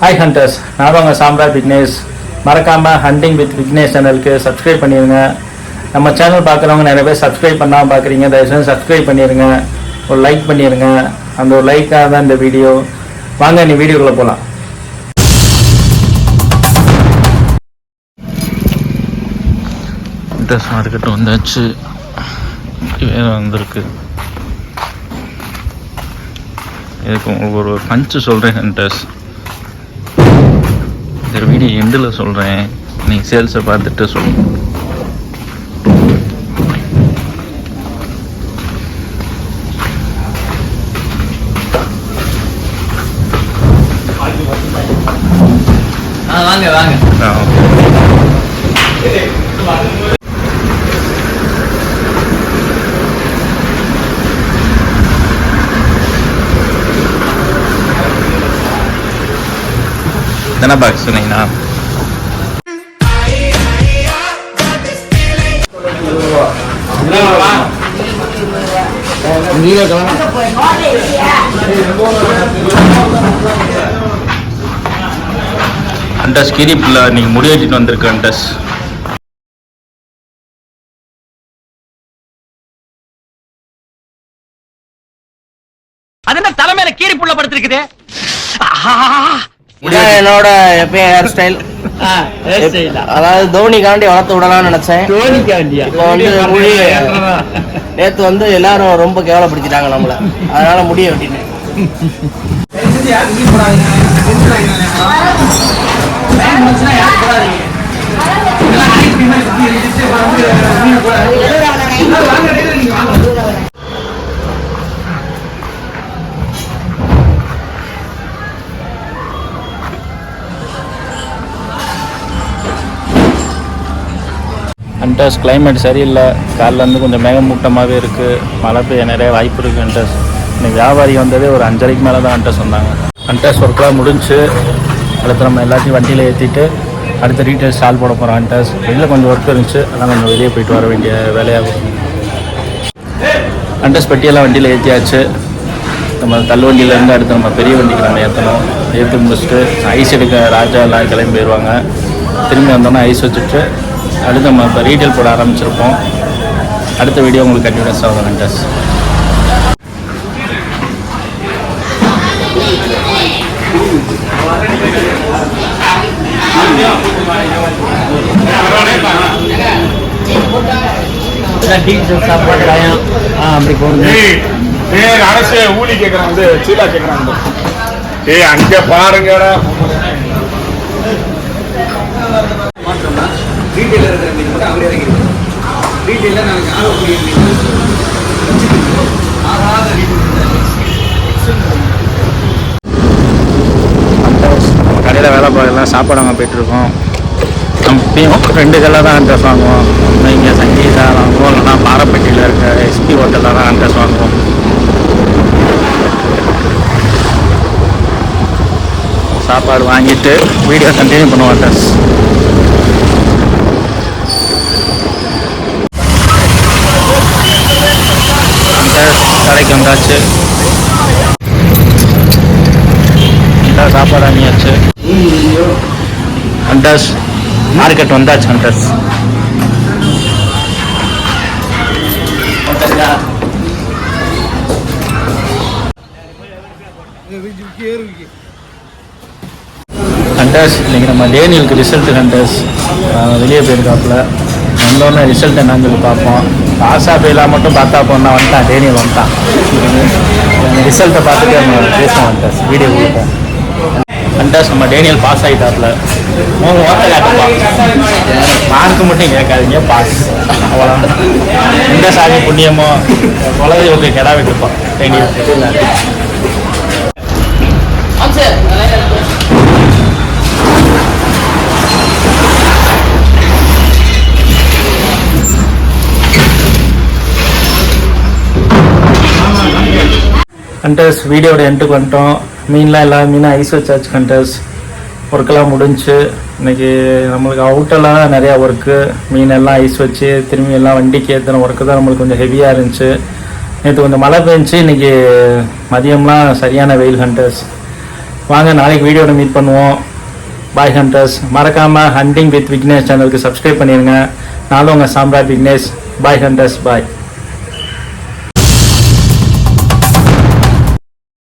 Hi hunters நான் தான் உங்கள் சாம்ராஜ் விக்னேஷ். மறக்காமல் ஹண்டிங் வித் விக்னேஷ் சேனலுக்கு சப்ஸ்கிரைப் பண்ணிடுங்க நம்ம சேனல் பார்க்குறவங்க நிறைய பேர் சப்ஸ்கிரைப் பண்ணாமல் பார்க்குறீங்க. தயவுசெய்து சப்ஸ்கிரைப் பண்ணிடுங்க ஒரு லைக் பண்ணிடுங்க அந்த ஒரு லைக்காக தான் இந்த வீடியோ வாங்க நீ வீடியோக்குள்ளே போகலாம் அதுக்கிட்ட மார்க்கெட் வந்தாச்சு. வேறு வந்திருக்கு. இதுக்கு உங்களுக்கு ஒரு பஞ்சு சொல்கிறேன் ஹண்டர்ஸ் இந்த வீடியோ எண்டில் சொல்கிறேன் நீங்கள் சேல்ஸை பார்த்துட்டு சொல்லுங்கள் வாங்க வாங்க. எத்தனை பாக்ஸ் சொன்னீங்கன்னா அண்டஸ் கிரிப்பில் நீங்கள் முடி வச்சுட்டு வந்திருக்கு அண்டஸ். அது என்ன தலைமையில கீரி புள்ள படுத்திருக்குது? என்னோட எப்பயும் ஹேர் ஸ்டைல் அதாவது தோனிக்காண்டி வளர்த்து விடலாம்னு நினைச்சேன். இப்போ வந்து முடி நேத்து வந்து எல்லாரும் ரொம்ப கேவலப்படுத்திட்டாங்க நம்மள. அதனால முடிய வெட்டிட்டேன் அண்டஸ் கிளைமேட் சரியில்லை. காலிலேருந்து கொஞ்சம் மேகமூட்டமாகவே இருக்குது மழை பெய்ய நிறைய வாய்ப்பு இருக்குது அண்டஸ் இன்னைக்கு வியாபாரி வந்ததே ஒரு அஞ்சரைக்கு மேலே தான் அண்டஸ் வந்தாங்க. அண்டஸ் ஒர்க்கெலாம் முடிஞ்சு அடுத்து நம்ம எல்லாத்தையும் வண்டியில் ஏற்றிட்டு அடுத்து ரீட்டைல் ஸ்டால் போட போகிறோம் அண்டஸ் வெளியில் கொஞ்சம் ஒர்க் இருந்துச்சு அதான் கொஞ்சம் வெளியே போயிட்டு வர வேண்டிய வேலையாகும். அண்டஸ் பெட்டியெல்லாம் வண்டியில் ஏற்றியாச்சு நம்ம தள்ளுவண்டியிலேருந்து அடுத்து நம்ம பெரிய வண்டிக்கு நம்ம ஏற்றணும் ஏற்றி முடிச்சுட்டு ஐஸ் எடுக்க ராஜா எல்லாம் கிளம்பி போயிடுவாங்க திரும்பி வந்தோன்னா ஐஸ் வச்சுட்டு அடுத்து நம்ம இப்போ ரீட்டைல் போட ஆரம்பிச்சிருப்போம். அடுத்த வீடியோ உங்களுக்கு கண்டினியூஸ் ஆகும் ஹண்டர்ஸ் சாப்பாடு அப்படி போடுங்க. அரசு ஊழி கேக்குறான் வந்து சீலா கேக்குறான். வந்து. ஏய் அங்க பாருங்கடா ஹண்டர்ஸ் நம்ம கடையில் வேலை பார்க்கலாம் சாப்பாடு வாங்க போயிட்டுருக்கோம் நம்ம ரெண்டு கல்ல தான் அட்ரஸ் வாங்குவோம். ஒன்று இங்கே சங்கீதா வாங்குவோம் இல்லைனா பாரப்பட்டியில் இருக்க எஸ்பி ஹோட்டலில் தான் அட்ரஸ் வாங்குவோம். சாப்பாடு வாங்கிட்டு வீடியோ கண்டினியூ பண்ணுவோம் அட்ரஸ் சாப்பாடு வாங்கியாச்சு. ஹண்டர்ஸ் மார்க்கெட் வந்தாச்சு ஹண்டர்ஸ் ஹண்டர்ஸ் இன்னைக்கு நம்ம டேனியலுக்கு ரிசல்ட் ஹண்டர்ஸ் வெளியே போயிருக்காப்புல. வந்தோடனே ரிசல்ட் என்னன்னு சொல்லி பார்ப்போம். பாஸா ஃபெயிலாக மட்டும் பார்த்தா போனா வந்துட்டான் டேனியல் வந்துட்டான் ரிசல்ட்டை பார்த்துட்டு நம்ம பேசுவோம் ஹண்டர்ஸ் வீடியோ கொடுப்போம். அண்டர்ஸ் நம்ம டேனியல் பாஸ் ஆகிட்டாப்ல மூணு வார்த்தை காட்டுப்பா மார்க் மட்டும் கேட்காதீங்க பாஸ் அவ்வளோ இந்த சாமி புண்ணியமோ குழந்தை ஓகே கிடா விட்டுப்பான் டேனியல். அண்டர்ஸ் வீடியோட எண்டுக்கு வந்துட்டோம். மீன்லாம் எல்லா மீனும் ஐஸ் வச்சாச்சு கண்டர்ஸ் ஒர்க்கெல்லாம் முடிஞ்சு இன்னைக்கு நம்மளுக்கு அவுட்டெல்லாம் நிறையா ஒர்க்கு மீன் எல்லாம் ஐஸ் வச்சு திரும்பி எல்லாம் வண்டிக்கு ஏற்றின ஒர்க்கு தான் நம்மளுக்கு கொஞ்சம் ஹெவியாக இருந்துச்சு. நேற்று கொஞ்சம் மழை பெஞ்சுச்சு இன்னைக்கு மதியம்லாம் சரியான வெயில் ஹண்டர்ஸ் வாங்க நாளைக்கு வீடியோட மீட் பண்ணுவோம். பாய் ஹண்டர்ஸ் மறக்காமல் ஹண்டிங் வித் விக்னேஷ் சேனலுக்கு சப்ஸ்கிரைப் பண்ணிடுங்க நானும் உங்கள் சாம்ராட் விக்னேஷ். பாய் ஹண்டர்ஸ் பாய்